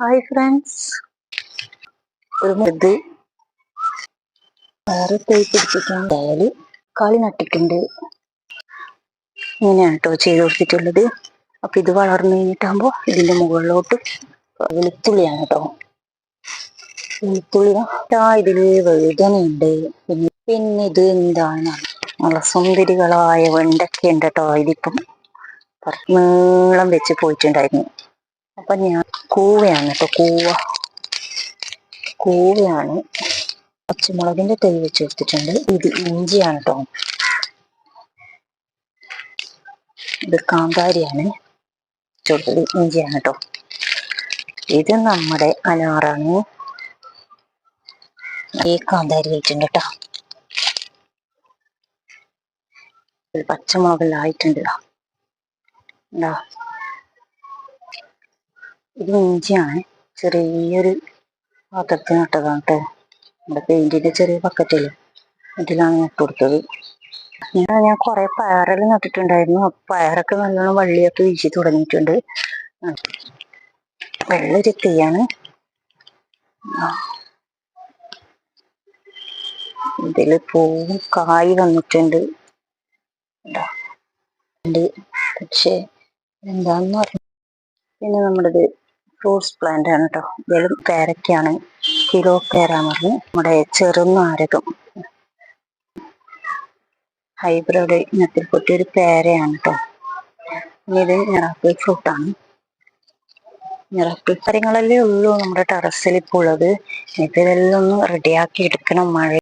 Hi friends ഒരു ഇത് വേറെ തൈ പിടിപ്പിക്കാൻ ഡയൽ കളി നട്ടിട്ടുണ്ട്. ഇങ്ങനെയാണ് കേട്ടോ ചെയ്ത് കൊടുത്തിട്ടുള്ളത് അപ്പൊ ഇത് വളർന്നു കഴിഞ്ഞിട്ടാകുമ്പോ ഇതിന്റെ മുകളിലോട്ട് വെളുത്തുള്ളിയാണ് കേട്ടോ വെളുത്തുള്ളി ആ ഇതിൽ വേദനയുണ്ട് പിന്നെ ഇത് എന്താണ്? നല്ല സുന്ദരികളായ വെണ്ടൊക്കെ ഉണ്ട് കേട്ടോ ഇതിപ്പം നീളം വെച്ച് പോയിട്ടുണ്ടായിരുന്നു. അപ്പൊ ഞാൻ കൂവയാണ് കേട്ടോ കൂവ. കൂവയാണ്. പച്ചമുളകിന്റെ തൈ വെച്ച് കൊടുത്തിട്ടുണ്ട്. ഇത് ഇഞ്ചിയാണ് കേട്ടോ ഇത് കാന്താരിയാണ്. കൊടുത്തത് ഇഞ്ചിയാണ് കേട്ടോ ഇത് നമ്മുടെ അനാറാണ്. ഈ കാന്താരി വെച്ചിട്ടുണ്ട് കേട്ടോ പച്ചമുളകിലായിട്ടുണ്ട് ഇതാ. ഇതാ. ഇഞ്ചിയാണ് ചെറിയൊരു പാത്രത്തിൽ നട്ടതാണ് കേട്ടോ നമ്മുടെ പെയിന്റിന്റെ ചെറിയ ബക്കറ്റിൽ ഇതിലാണ് നട്ട് കൊടുത്തത്. ഞാൻ ഞാൻ കുറെ പയറെല്ലാം നട്ടിട്ടുണ്ടായിരുന്നു. പയറൊക്കെ നല്ലോണം വള്ളിയൊക്കെ വീശി തുടങ്ങിയിട്ടുണ്ട്. വെള്ളൊരു തീയാണ്. ഇതിൽ പൂവും കായ് വന്നിട്ടുണ്ട്. പക്ഷെ എന്താന്ന് പറഞ്ഞു പിന്നെ നമ്മുടേത് ഫ്രൂട്ട്സ് പ്ലാന്റ് ആണ് കേട്ടോ ഇതിലും പേരയ്ക്കാണ്. കിലോ പറഞ്ഞു നമ്മുടെ ചെറുനാരകം. ഹൈബ്രിഡ് ഇനത്തിൽപ്പെട്ട ഒരു പേരയാണ് കേട്ടോ ഇനി ഇത് ഞറാപ്പിൾ ഫ്രൂട്ടാണ് ഞറാപ്പിൾ കാര്യങ്ങളല്ലേ ഉള്ളൂ നമ്മുടെ ടെറസിൽ ഇപ്പോൾ ഉള്ളത്. ഇതിലെല്ലാം ഇതെല്ലാം ഒന്ന് റെഡിയാക്കി എടുക്കണം. മഴ